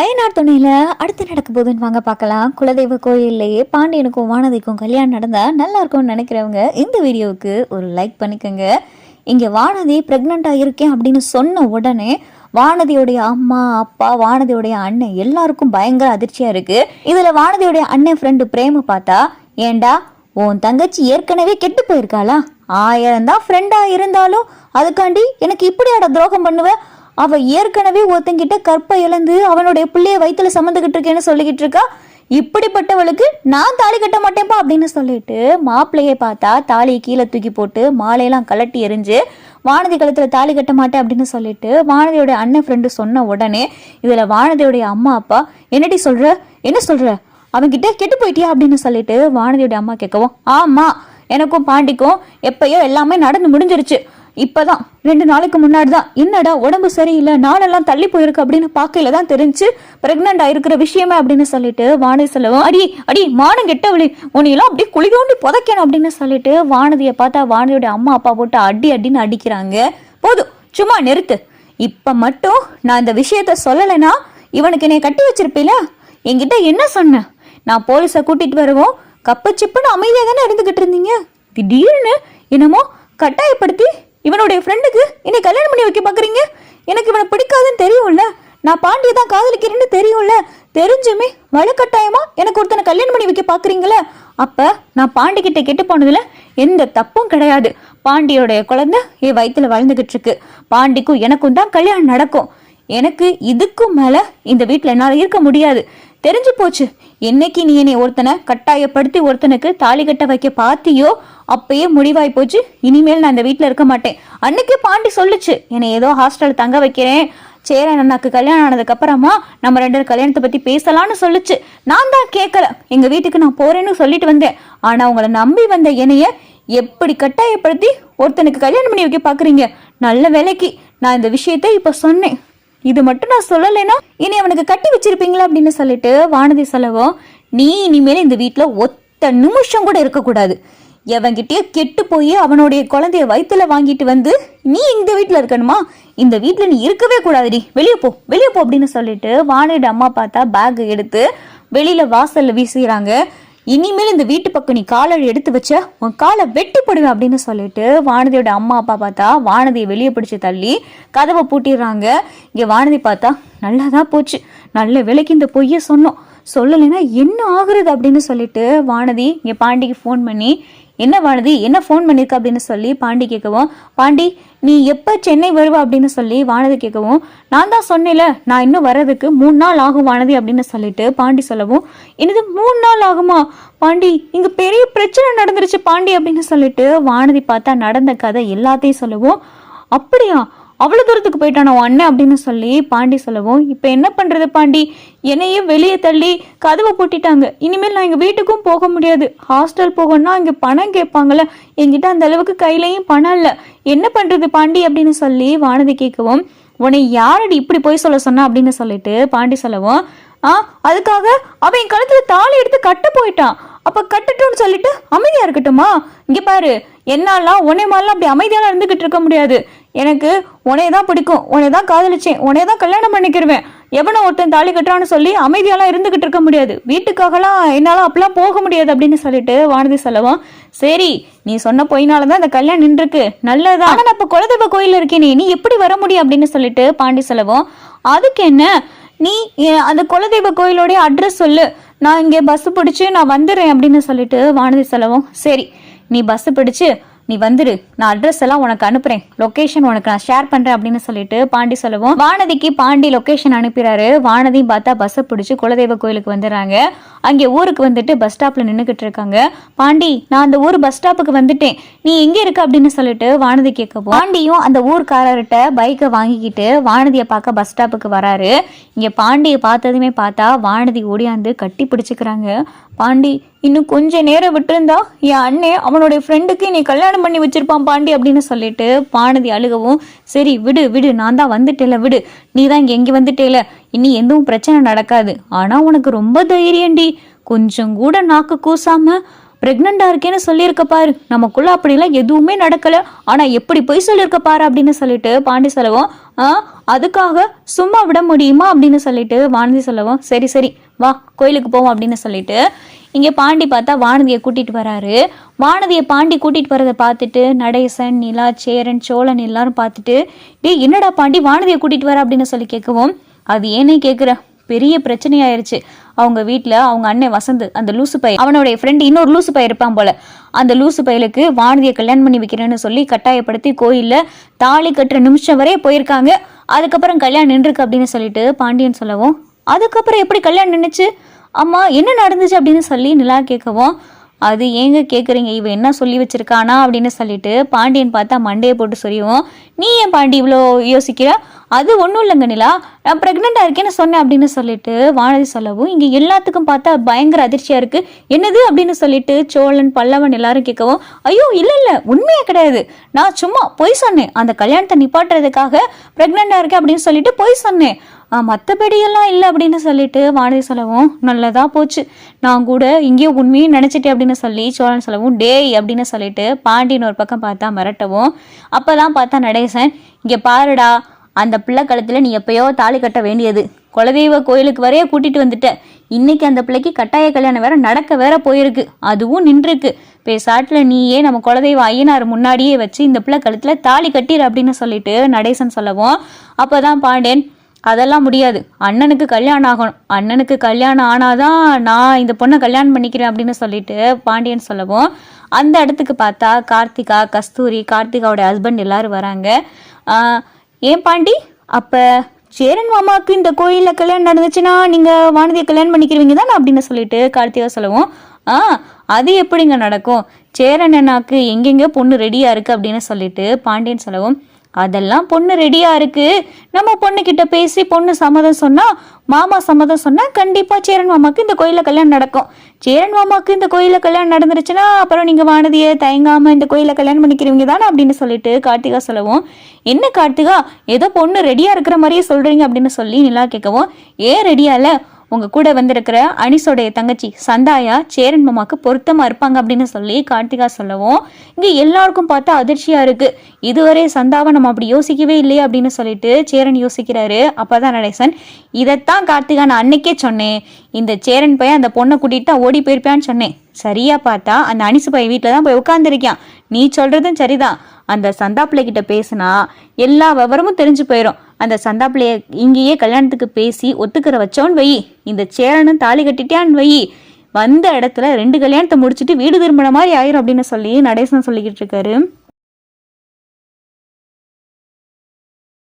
அயனார் துணையில் அடுத்து நடக்க போகுதுன்னு வாங்க பார்க்கலாம். குலதெய்வ கோயில்லையே பாண்டியனுக்கும் வானதிக்கும் கல்யாணம் நடந்தால் நல்லா இருக்கும்னு நினைக்கிறவங்க இந்த வீடியோவுக்கு ஒரு லைக் பண்ணிக்கோங்க. இங்கே வானதி ப்ரெக்னெண்ட்டாக இருக்கேன் அப்படின்னு சொன்ன உடனே வானதியுடைய அம்மா அப்பா வானதியுடைய அண்ணன் எல்லாருக்கும் பயங்கர அதிர்ச்சியாக இருக்குது இதில் வானதியுடைய அண்ணன் ஃப்ரெண்டு பிரேம பார்த்தா ஏண்டா உன் தங்கச்சி ஏற்கனவே கெட்டு போயிருக்காளா? ஆயிரம் தான் ஃப்ரெண்டாக இருந்தாலும் அதுக்காண்டி எனக்கு இப்படியாட துரோகம் பண்ணுவேன் அவ ஏற்கனவே ஒருத்தங்கிட்ட கற்பை இழந்து அவனுடைய பிள்ளைய வயிற்றுல சம்மந்துக்கிட்டு இருக்கேன்னு சொல்லிக்கிட்டு இருக்கா? இப்படிப்பட்டவளுக்கு நான் தாலி கட்ட மாட்டேன்ப்பா அப்படின்னு சொல்லிட்டு மாப்பிள்ளையை பார்த்தா தாலியை கீழே தூக்கி போட்டு மாலையெல்லாம் கலட்டி எரிஞ்சு வானதி கழுத்தில் தாலி கட்ட மாட்டேன் அப்படின்னு சொல்லிட்டு வானதியோட அண்ணன் ஃப்ரெண்டு சொன்ன உடனே இதில் வானதியோடைய அம்மா அப்பா என்னடி சொல்கிற என்ன சொல்கிற அவன்கிட்ட கெட்டு போயிட்டியா? அப்படின்னு சொல்லிட்டு வானதியோட அம்மா கேட்கவும் ஆமாம் எனக்கும் பாண்டிக்கும் எப்பயோ எல்லாமே நடந்து முடிஞ்சிருச்சு. இப்பதான். ரெண்டு நாளைக்கு முன்னாடி தான் என்னடா உடம்பு சரியில்லை நாளெல்லாம் தள்ளி போயிருக்கு அப்படின்னு பார்க்கையில தான் தெரிஞ்சு பிரெக்னென்ட் ஆயிருக்கிற விஷயமே அப்படின்னு சொல்லிட்டு வானதி சொல்லவும் அடி அடி மானம் கெட்டவளி உன்னையெல்லாம் அப்படியே குளிகோண்டி புதைக்கணும் அப்படின்னு சொல்லிட்டு வானதியை பார்த்தா வானதியோட அம்மா அப்பா போட்டு அடி அடின்னு அடிக்கிறாங்க. போதும் சும்மா நிறுத்து. இப்போ மட்டும் நான் இந்த விஷயத்த சொல்லலைன்னா இவனுக்கு என்னை கட்டி வச்சிருப்பீல? என்கிட்ட என்ன சொன்ன? நான் போலீஸை கூட்டிட்டு வருவோம். கப்பு சிப்புன்னு அமைதியாக தானே இருந்துகிட்டு இருந்தீங்க? திடீர்னு என்னமோ கட்டாயப்படுத்தி இவனுடைய ஃப்ரெண்டுக்கு என்னை கல்யாணம் பண்ணி வைக்க பார்க்குறீங்க எனக்கு இவனை பிடிக்காதுன்னு தெரியும்ல. நான் பாண்டியை தான் காதலிக்கிறேன்னு தெரியும்ல. தெரிஞ்சுமே வலுக்கட்டாயமா எனக்கு ஒருத்தனை கல்யாணம் பண்ணி வைக்க பார்க்குறீங்களே அப்போ நான் பாண்டிக்கிட்ட கெட்டு போனதுல எந்த தப்பும் கிடையாது. பாண்டியோடைய குழந்தை என் வயிற்றில் வளர்ந்துகிட்டு இருக்கு பாண்டிக்கும் எனக்கும் தான் கல்யாணம் நடக்கும். எனக்கு இதுக்கும் மேலே இந்த வீட்டில் என்னால் இருக்க முடியாது. தெரிஞ்சு போச்சு. என்னைக்கு நீ என்னை ஒருத்தனை கட்டாயப்படுத்தி ஒருத்தனுக்கு தாலி கட்ட வைக்க பார்த்தியோ அப்பயே முடிவாய் போச்சு. இனிமேல் நான் இந்த வீட்டில் இருக்க மாட்டேன். அன்னைக்கே பாண்டி சொல்லுச்சு என்னை ஏதோ ஹாஸ்டல் தங்க வைக்கிறேன். சேரன் அண்ணாக்கு கல்யாணம் ஆனதுக்கு அப்புறமா நம்ம ரெண்டு கல்யாணத்தை பத்தி பேசலாம்னு சொல்லுச்சு. நான் தான் கேட்கல எங்க வீட்டுக்கு நான் போறேன்னு சொல்லிட்டு வந்தேன். ஆனா உங்களை நம்பி வந்த என்னைய எப்படி கட்டாயப்படுத்தி ஒருத்தனுக்கு கல்யாணம் பண்ணி வைக்க பாக்குறீங்க? நல்ல வேலைக்கு. நான் இந்த விஷயத்தை இப்ப சொன்னேன். இது மட்டும் நான் சொல்லலைன்னா இனி அவனுக்கு கட்டி வச்சிருப்பீங்களா அப்படின்னு சொல்லிட்டு வானதி சொல்லவும் நீ இனிமேல் இந்த வீட்டில் ஒத்த நிமிஷம் கூட இருக்கக்கூடாது. எவன்கிட்டயே கெட்டு போய் அவனுடைய குழந்தைய வயிற்றுல வாங்கிட்டு வந்து நீ இந்த வீட்டில் இருக்கணுமா? இந்த வீட்டில் நீ இருக்கவே கூடாதுடி. வெளியே போ வெளியே போ அப்படின்னு சொல்லிட்டு வானதி அம்மா பார்த்தா பேக் எடுத்து வெளியில வாசல்ல வீசுகிறாங்க இனிமேல் இந்த வீட்டு பக்கம் நீ காலடி எடுத்து வச்ச உன் காலை வெட்டி போடுவேன் அப்படின்னு சொல்லிட்டு வானதியோட அம்மா அப்பா பார்த்தா வானதியை வெளியே பிடிச்சி தள்ளி கதவை பூட்டிடுறாங்க. இங்கே வானதி பார்த்தா நல்லா தான் போச்சு. நல்ல விலைக்கு இந்த பொய்யை சொன்னோம். சொல்லலைன்னா என்ன ஆகுறது அப்படின்னு சொல்லிட்டு வானதி இங்கே பாண்டிக்கு ஃபோன் பண்ணி என்ன வானதி என்ன ஃபோன் பண்ணியிருக்க அப்படின்னு சொல்லி பாண்டி கேட்கவும் பாண்டி நீ எப்போ சென்னை வருவ அப்படின்னு சொல்லி வானதி கேட்கவும் நான் தான் சொன்னேன்ல நான் இன்னும் வர்றதுக்கு மூணு நாள் ஆகும் வானதி அப்படின்னு சொல்லிட்டு பாண்டி சொல்லவும் என்னது மூணு நாள் ஆகுமா? பாண்டி இங்கே பெரிய பிரச்சனை நடந்துருச்சு பாண்டி அப்படின்னு சொல்லிட்டு வானதி பார்த்தா நடந்த கதை எல்லாத்தையும் சொல்லவும் அப்படியா? அவ்வளோ தூரத்துக்கு போயிட்டானோ? அண்ணன் அப்படின்னு சொல்லி பாண்டி சொல்லவும் இப்போ என்ன பண்ணுறது பாண்டி? என்னையும் வெளியே தள்ளி கதவை பூட்டிட்டாங்க. இனிமேல் நான் எங்கள் வீட்டுக்கும் போக முடியாது. ஹாஸ்டல் போகணும்னா இங்கே பணம் கேட்பாங்கல்ல. என்கிட்ட அந்த அளவுக்கு கையிலையும் பணம் இல்லை. என்ன பண்ணுறது பாண்டி அப்படின்னு சொல்லி வானதி கேட்கவும் உன்னை யாரடி இப்படி போய் சொல்ல சொன்னா அப்படின்னு சொல்லிட்டு பாண்டி சொல்லவும் ஆ அதுக்காக அவன் என் கழுத்துல தாலி எடுத்து கட்ட போயிட்டான். அப்ப கட்டட்டும்னு சொல்லிட்டு அமைதியா இருக்கட்டுமா? இங்க பாரு என்னாலாம் உன்னை மாதிரிலாம் அப்படி அமைதியாலாம் இருந்துகிட்டு இருக்க முடியாது. எனக்கு உன்னைய தான் பிடிக்கும் உன்னை தான் காதலிச்சேன் உன்னைய தான் கல்யாணம் பண்ணிக்கிருவேன். எவனை ஒருத்தன் தாலி கட்டுறான்னு சொல்லி அமைதியாலாம் இருந்துகிட்டு இருக்க முடியாது. வீட்டுக்காகலாம் என்னால் அப்பெல்லாம் போக முடியாது அப்படின்னு சொல்லிட்டு வானதி செலவம் சரி நீ சொன்ன பொய்னால தான் இந்த கல்யாணம் நின்றுருக்கு. நல்லதா ஆனால் நான் குலதெய்வ கோயில் இருக்கேனே நீ எப்படி வர முடியும்? அப்படின்னு சொல்லிட்டு பாண்டி செலவம் அதுக்கு என்ன? நீ அந்த குலதெய்வ கோயிலோடைய அட்ரஸ் சொல்லு. நான் இங்கே பஸ் பிடிச்சி நான் வந்துடுறேன் அப்படின்னு சொல்லிட்டு வானதி செலவும் சரி நீ பஸ் பிடிச்சு நீ வந்துரு நான் அட்ரஸ் எல்லாம் உனக்கு அனுப்புறேன். லொகேஷன் உனக்கு நான் ஷேர் பண்றேன் அப்படின்னு சொல்லிட்டு பாண்டி சொல்லவும். வானதிக்கு பாண்டி லொகேஷன் அனுப்பிறாரு. வானதியும் பார்த்தா பஸ்ஸை பிடிச்சி குலதெய்வ கோயிலுக்கு வந்துடுறாங்க. அங்கே ஊருக்கு வந்துட்டு பஸ் ஸ்டாப்ல நின்றுக்கிட்டு இருக்காங்க. பாண்டி நான் அந்த ஊர் பஸ் ஸ்டாப்புக்கு வந்துட்டேன். நீ எங்க இருக்க அப்படின்னு சொல்லிட்டு வானதி கேட்க பாண்டியும் அந்த ஊர்க்காரர்கிட்ட பைக்கை வாங்கிக்கிட்டு வானதியை பார்க்க பஸ் ஸ்டாப்புக்கு வராரு. இங்க பாண்டியை பார்த்ததுமே பார்த்தா வானதி ஓடியாந்து கட்டி பிடிச்சுக்கிறாங்க. பாண்டி இன்னும் கொஞ்ச நேரம் விட்டுருந்தா என் அண்ணே அவனுடைய ஃப்ரெண்டுக்கு நீ கல்யாணம் பண்ணி வச்சிருப்பான் பாண்டி அப்படின்னு சொல்லிட்டு பானதி அழுகவும் சரி விடு விடு நான் தான் வந்துட்டேல விடு. நீ தான் இங்கே எங்கே வந்துட்டேல. இனி எதுவும் பிரச்சனை நடக்காது. ஆனால் உனக்கு ரொம்ப தைரியம்டி. கொஞ்சம் கூட நாக்கு கூசாம ப்ரெக்னெண்ட்டாக இருக்கேன்னு சொல்லியிருக்க பாரு. நமக்குள்ள அப்படிலாம் எதுவுமே நடக்கல. ஆனால் எப்படி போய் சொல்லியிருக்க பாரு அப்படின்னு சொல்லிட்டு பாண்டி சொல்லவும் ஆ அதுக்காக சும்மா விட முடியுமா? அப்படின்னு சொல்லிட்டு வானதி சொல்லவும் சரி சரி வா கோயிலுக்கு போவோம் அப்படின்னு சொல்லிட்டு இங்கே பாண்டி பார்த்தா வானதியை கூட்டிகிட்டு வராரு. வானதியை பாண்டி கூட்டிகிட்டு வரதை பார்த்துட்டு நடேசன் நிலா சேரன் சோழன் எல்லாரும் பார்த்துட்டு டேய் என்னடா பாண்டி வானதியை கூட்டிகிட்டு வர? அப்படின்னு சொல்லி கேட்கவும் அது ஏனே கேட்குற பெரிய பிரச்சனையாயிருச்சு. அவங்க வீட்டில் அவங்க அண்ணன் வசந்த் அந்த லூசு பை அவனுடைய ஃப்ரெண்டு இன்னொரு லூசு பை இருப்பான் போல. அந்த லூசு பையலுக்கு வானதியை கல்யாணம் பண்ணி வைக்கிறேன்னு சொல்லி கட்டாயப்படுத்தி கோயிலில் தாலி கட்டுற நிமிஷம் வரையே போயிருக்காங்க. அதுக்கப்புறம் கல்யாணம் நின்றுருக்கு அப்படின்னு சொல்லிட்டு பாண்டியன் சொல்லவும் அதுக்கப்புறம் எப்படி கல்யாணம் நின்றுச்சு அம்மா என்ன நடந்துச்சு அப்படின்னு சொல்லி நிலா கேட்கவும் அது ஏங்க கேட்குறீங்க இவ என்ன சொல்லி வச்சிருக்கானா? அப்படின்னு சொல்லிட்டு பாண்டியன் பார்த்தா மண்டையை போட்டு சொல்லியும் நீ ஏன் பாண்டி இவ்வளோ யோசிக்கிற? அது ஒன்றும் இல்லைங்க நிலா. நான் ப்ரெக்னெண்ட்டாக இருக்கேன்னு சொன்னேன் அப்படின்னு சொல்லிட்டு வானதி சொல்லவும் இங்கே எல்லாத்துக்கும் பார்த்தா பயங்கர அதிர்ச்சியாக இருக்குது என்னது? அப்படின்னு சொல்லிட்டு சோழன் பல்லவன் எல்லாரும் கேட்கவும் ஐயோ இல்லை இல்லை உண்மையே கிடையாது. நான் சும்மா பொய் சொன்னேன். அந்த கல்யாணத்தை நிப்பாட்டுறதுக்காக ப்ரெக்னெண்ட்டாக இருக்கேன் அப்படின்னு சொல்லிட்டு பொய் சொன்னேன். மற்றபடியெல்லாம் இல்லை அப்படின்னு சொல்லிட்டு வானதி சொல்லவும் நல்லதாக போச்சு. நான் கூட இங்கேயோ உண்மையும் நினச்சிட்டேன் அப்படின்னு சொல்லி சோழன் சொல்லவும் டேய் அப்படின்னு சொல்லிட்டு பாண்டியன் ஒரு பக்கம் பார்த்தா மிரட்டவும் அப்போ தான் பார்த்தா நடேசன் இங்கே பாருடா அந்த பிள்ளை கழுத்தில் நீ எப்பயோ தாலி கட்ட வேண்டியது. குலதெய்வ கோயிலுக்கு வரைய கூட்டிட்டு வந்துட்ட. இன்னைக்கு அந்த பிள்ளைக்கு கட்டாய கல்யாணம் வேற நடக்க வேற போயிருக்கு. அதுவும் நின்றுருக்கு. பேசாட்டில் நீயே நம்ம குலதெய்வ ஐயனார் முன்னாடியே வச்சு இந்த பிள்ளை கழுத்தில் தாலி கட்டிடு அப்படின்னு சொல்லிட்டு நடேசன் சொல்லவும் அப்போ தான் பாண்டியன் அதெல்லாம் முடியாது. அண்ணனுக்கு கல்யாணம் ஆகணும். அண்ணனுக்கு கல்யாணம் ஆனாதான் நான் இந்த பொண்ணை கல்யாணம் பண்ணிக்கிறேன் அப்படின்னு சொல்லிட்டு பாண்டியன் சொல்லவும் அந்த இடத்துக்கு பார்த்தா கார்த்திகா கஸ்தூரி கார்த்திகாவோட ஹஸ்பண்ட் எல்லாரும் வராங்க. ஏன் பாண்டி? அப்போ சேரன் மாமாவுக்கு இந்த கோயிலில் கல்யாணம் நடந்துச்சுன்னா நீங்கள் வானதியை கல்யாணம் பண்ணிக்கிறீங்க தானே அப்படின்னு சொல்லிட்டு கார்த்திகா சொல்லவும் ஆ அது எப்படிங்க நடக்கும்? சேரன் அண்ணாக்கு எங்கெங்கே பொண்ணு ரெடியாக இருக்குது அப்படின்னு சொல்லிட்டு பாண்டியன் சொல்லவும் அதெல்லாம் பொண்ணு ரெடியாக இருக்குது நம்ம பொண்ணுக்கிட்ட பேசி பொண்ணு சம்மதம் சொன்னால் மாமா சம்மதம் சொன்னால் கண்டிப்பாக சேரன் மாமாக்கு இந்த கோயிலில் கல்யாணம் நடக்கும். சேரன் மாமாவுக்கு இந்த கோயிலில் கல்யாணம் நடந்துருச்சுன்னா அப்புறம் நீங்கள் வானதியை தயங்காமல் இந்த கோயிலில் கல்யாணம் பண்ணிக்கிறீங்க தானே அப்படின்னு சொல்லிட்டு கார்த்திகா சொல்லவும் என்ன கார்த்திகா ஏதோ பொண்ணு ரெடியாக இருக்கிற மாதிரியே சொல்கிறீங்க அப்படின்னு சொல்லி நிலா கேட்கவும் ஏன் ரெடியா இல்லை? உங்க கூட வந்திருக்கிற அனிசோடைய தங்கச்சி சந்தாயா சேரன் மாமாக்கு பொருத்தமா இருப்பாங்க அப்படின்னு சொல்லி கார்த்திகா சொல்லவும் இங்க எல்லாருக்கும் பார்த்தா அதிர்ச்சியா இருக்கு. இதுவரை சந்தாவை நம்ம அப்படி யோசிக்கவே இல்லையே அப்படின்னு சொல்லிட்டு சேரன் யோசிக்கிறாரு. அப்பதான் நடேசன் இதைத்தான் கார்த்திகா நான் அன்னைக்கே சொன்னேன். இந்த சேரன் பையன் அந்த பொண்ணை கூட்டிட்டு தான் ஓடி போயிருப்பான்னு சொன்னேன். சரியா பார்த்தா அந்த அனிசு பையன் வீட்டில் தான் போய் உட்காந்துருக்கான் நீ சொல்றதும் சரிதான். அந்த சந்தாப்பிள்ளை கிட்ட பேசினா எல்லா விவரமும் தெரிஞ்சு போயிடும் அந்த சந்தாப்பிள்ளைய இங்கேயே கல்யாணத்துக்கு பேசி ஒத்துக்கிற வச்சோன்னு வை இந்த சேரனும் தாலி கட்டிட்டான்னு வை வந்த இடத்துல ரெண்டு கல்யாணத்தை முடிச்சுட்டு வீடு திரும்பின மாதிரி ஆயிரும் அப்படின்னு சொல்லி நடேசன் சொல்லிக்கிட்டு இருக்காரு.